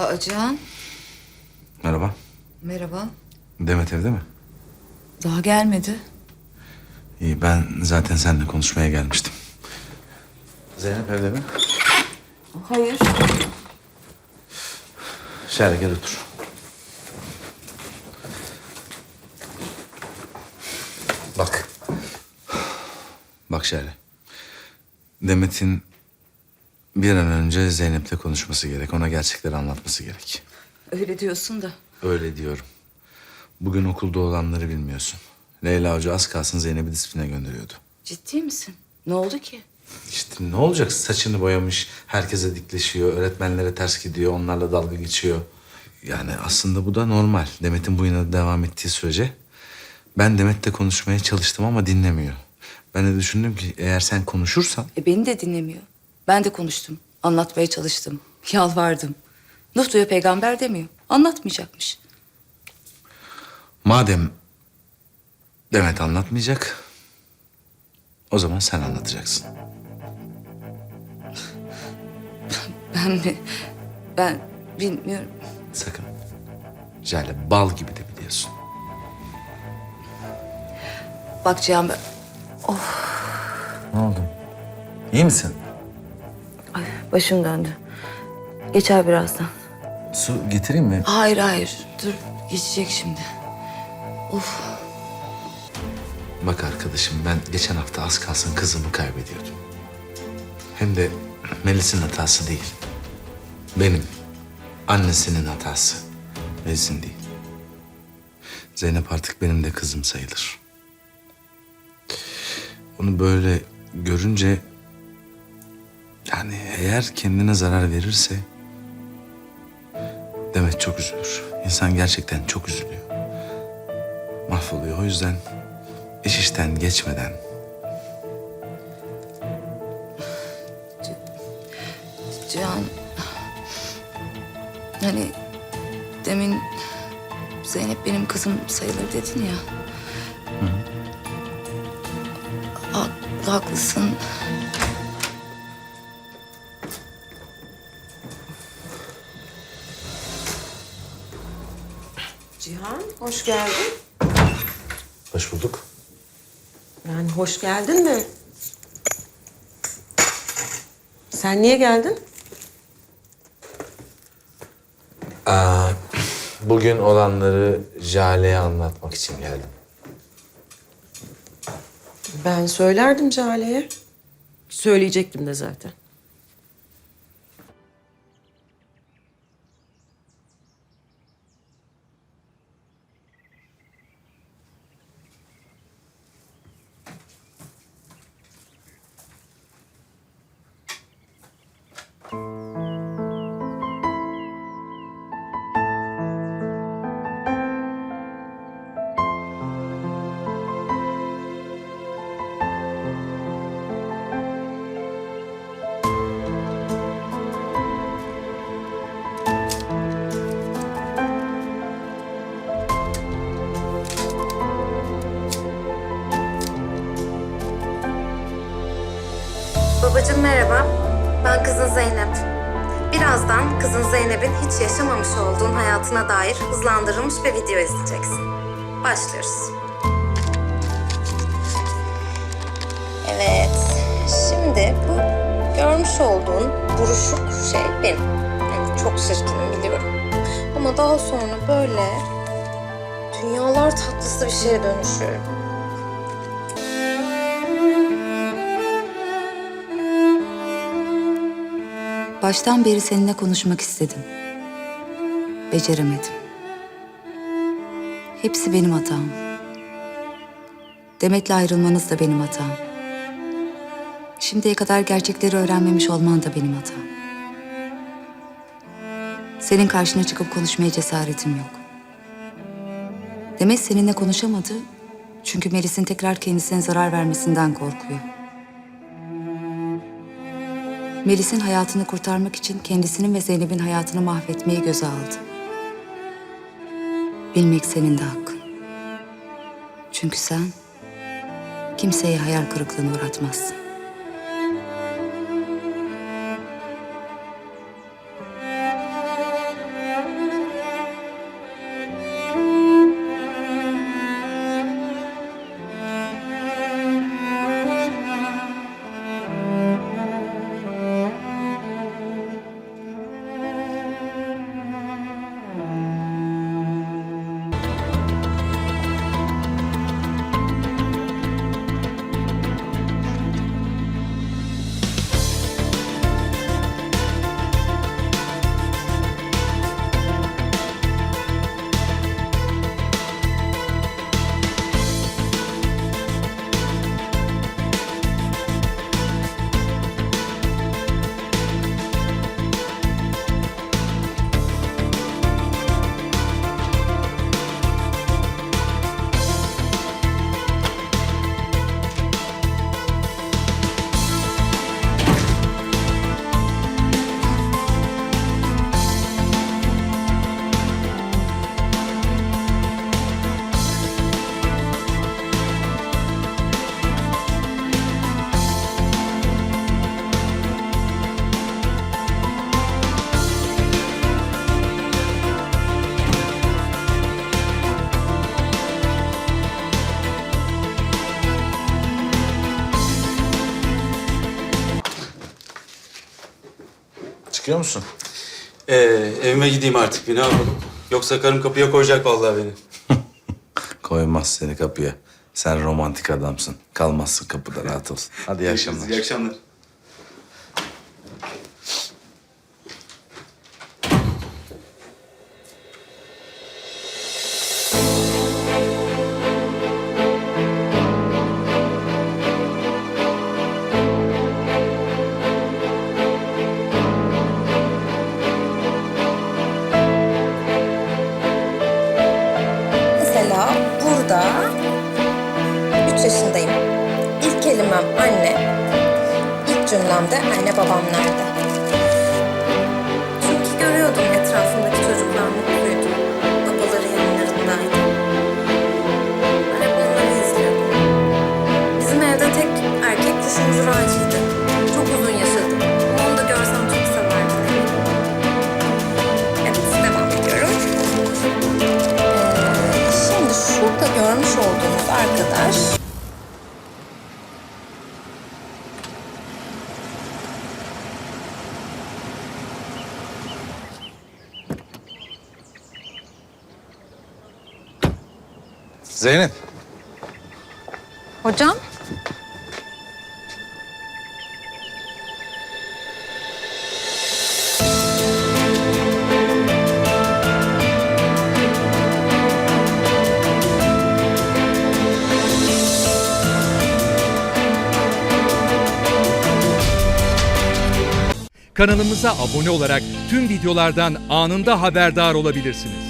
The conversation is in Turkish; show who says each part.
Speaker 1: Aa, Cihan,
Speaker 2: Merhaba.
Speaker 1: merhaba.
Speaker 2: Demet evde mi?
Speaker 1: Daha gelmedi.
Speaker 2: İyi ben zaten seninle konuşmaya gelmiştim. Zeynep evde mi?
Speaker 1: Hayır.
Speaker 2: Şöyle gel otur. Bak. Bak şöyle. Demet'in bir an önce Zeynep'le konuşması gerek. Ona gerçekleri anlatması gerek.
Speaker 1: Öyle diyorsun da.
Speaker 2: Öyle diyorum. Bugün okulda olanları bilmiyorsun. Leyla Hoca az kalsın Zeynep'i disipline gönderiyordu.
Speaker 1: Ciddi misin? Ne oldu ki?
Speaker 2: İşte ne olacak? Saçını boyamış, herkese dikleşiyor, öğretmenlere ters gidiyor, onlarla dalga geçiyor. Yani aslında bu da normal. Demet'in bu inadı devam ettiği sürece. Ben Demet'le konuşmaya çalıştım ama dinlemiyor. Ben de düşündüm ki eğer sen konuşursan...
Speaker 1: E beni de dinlemiyor. Ben de konuştum. Anlatmaya çalıştım. Yalvardım. Nuh diyor peygamber demiyor. Anlatmayacakmış.
Speaker 2: Madem Demet anlatmayacak, o zaman sen anlatacaksın.
Speaker 1: Ben mi? Ben bilmiyorum.
Speaker 2: Sakın. Jale bal gibi de biliyorsun.
Speaker 1: Bak Cihan ben...
Speaker 2: Ne oldu? İyi misin?
Speaker 1: Başım döndü. Geçer birazdan.
Speaker 2: Su getireyim mi?
Speaker 1: Hayır hayır. Dur geçecek şimdi. Of.
Speaker 2: Bak arkadaşım ben geçen hafta az kalsın kızımı kaybediyordum. Hem de Melis'in hatası değil. Benim. Annesinin hatası. Melis'in değil. Zeynep artık benim de kızım sayılır. Onu böyle görünce... Yani eğer kendine zarar verirse... Demet çok üzülür. İnsan gerçekten çok üzülüyor. Mahvoluyor. O yüzden iş işten geçmeden
Speaker 1: Cihan... Hani demin Zeynep benim kızım sayılır dedin ya. Ha- haklısın.
Speaker 3: Hoş geldin.
Speaker 2: hoş bulduk.
Speaker 3: Yani hoş geldin de. Sen niye geldin?
Speaker 2: Bugün olanları Jale'ye anlatmak için geldim.
Speaker 3: Ben söylerdim Cale'ye. Söyleyecektim de zaten.
Speaker 4: Babacığım merhaba. Ben kızın Zeynep. Birazdan kızın Zeynep'in hiç yaşamamış olduğun hayatına dair hızlandırılmış bir video izleyeceksin. Başlıyoruz. Evet. Şimdi bu görmüş olduğun buruşuk şey benim. Yani çok çirkinim biliyorum. Ama daha sonra böyle dünyalar tatlısı bir şeye dönüşüyorum.
Speaker 1: Baştan beri seninle konuşmak istedim. Beceremedim. Hepsi benim hatam. Demet'le ayrılmanız da benim hatam. Şimdiye kadar gerçekleri öğrenmemiş olman da benim hatam. Senin karşına çıkıp konuşmaya cesaretim yok. Demet seninle konuşamadı çünkü Melis'in tekrar kendisine zarar vermesinden korkuyor. Melis'in hayatını kurtarmak için kendisinin ve Zeynep'in hayatını mahvetmeyi göze aldı. Bilmek senin de hakkın. Çünkü sen kimseyi hayal kırıklığına uğratmazsın.
Speaker 2: Çıkıyor musun?
Speaker 5: Ee, evime gideyim artık bir ne yapalım. Yoksa karım kapıya koyacak vallahi beni.
Speaker 2: Koymaz seni kapıya. Sen romantik adamsın. Kalmazsın kapıda rahat ol. Hadi iyi akşamlar.
Speaker 5: İyi akşamlar.
Speaker 4: Cümlemde anne babam nerede? Çünkü görüyordum etrafımdaki çocuklar mutluydu. Babaları yanlarındaydı. Ben hep onları izliyordum. Bizim evde tek erkek kuş incir
Speaker 2: Zeynep.
Speaker 4: Hocam?
Speaker 6: Kanalımıza abone olarak tüm videolardan anında haberdar olabilirsiniz.